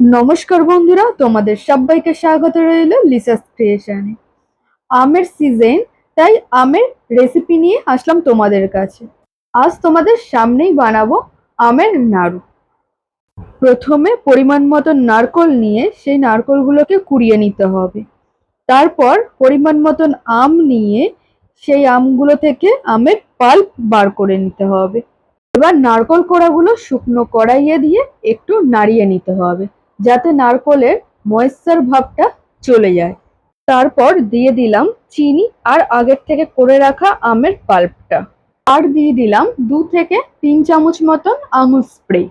নমস্কার বন্ধুরা, তোমাদের সবাইকে স্বাগত রইল লিসাস ক্রিয়েশনে আমের সিজন তাই আমের রেসিপি নিয়ে আসলাম তোমাদের কাছে। আজ তোমাদের সামনেই বানাবো আমের নাড়ু। প্রথমে পরিমাণ মতো নারকল নিয়ে সেই নারকলগুলোকে কুড়িয়ে নিতে হবে। তারপর পরিমাণ মতন আম নিয়ে সেই আমগুলো থেকে আমের পাল্প বার করে নিতে হবে। এবার নারকল কোড়াগুলো শুকনো কড়াইয়ে দিয়ে একটু নাড়িয়ে নিতে হবে। যাতে নারকলের ময়েশ্চার ভাবটা চলে যায়। তারপর দিয়ে দিলাম চিনি আর আগের থেকে করে রাখা আমের পাল্পটা। আর দিয়ে দিলাম দু থেকে তিন চামচ মতন আমুল স্প্রে।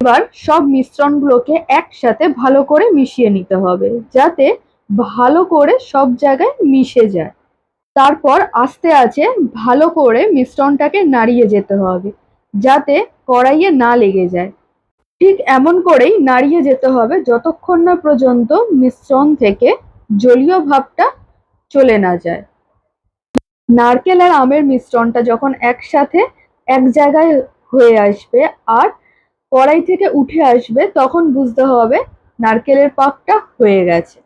এবার সব মিশ্রণগুলোকে একসাথে ভালো করে মিশিয়ে নিতে হবে, যাতে ভালো করে সব জায়গায় মিশে যায়। তারপর আস্তে আস্তে ভালো করে মিশ্রণটাকে নাড়িয়ে যেতে হবে, যাতে কড়াইয়ে না লেগে যায়। ঠিক এমন করেই নাড়িয়ে যেতে হবে যতক্ষণ না পর্যন্ত মিশ্রণ থেকে জলীয় ভাবটা চলে না যায়। নারকেল আর আমের মিশ্রণটা যখন একসাথে এক জায়গায় হয়ে আসবে আর কড়াই থেকে উঠে আসবে, তখন বুঝতে হবে নারকেলের পাকটা হয়ে গেছে।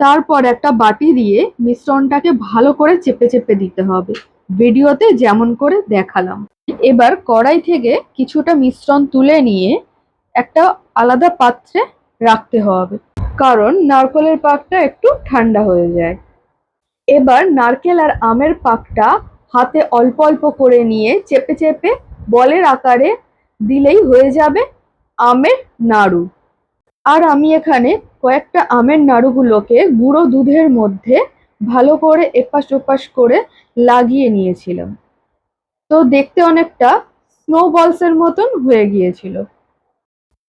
তারপর একটা বাটি দিয়ে মিশ্রণটাকে ভালো করে চেপে চেপে দিতে হবে। ভিডিওতে যেমন করে দেখালাম। এবার কড়াই থেকে কিছুটা মিশ্রণ তুলে নিয়ে একটা আলাদা পাত্রে রাখতে হবে। কারণ নারকেলের পাকটা একটু ঠান্ডা হয়ে যায়। এবার নারকেল আর আমের পাকটা হাতে অল্প অল্প করে নিয়ে চেপে চেপে বলের আকারে দিলেই হয়ে যাবে আমের নাড়ু। আর আমি এখানে কয়েকটা আমের নাড়ুগুলোকে গুঁড়ো দুধের মধ্যে ভালো করে এপাশ ওপাশ করে লাগিয়ে নিয়েছিলাম। তো দেখতে অনেকটা স্নো বলসের মতন হয়ে গিয়েছিল।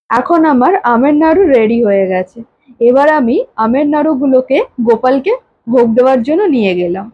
এখন আমার আমের নাড়ু রেডি হয়ে গেছে। এবার আমি আমের নাড়ুগুলোকে গোপালকে ভোগ দেওয়ার জন্য নিয়ে গেলাম।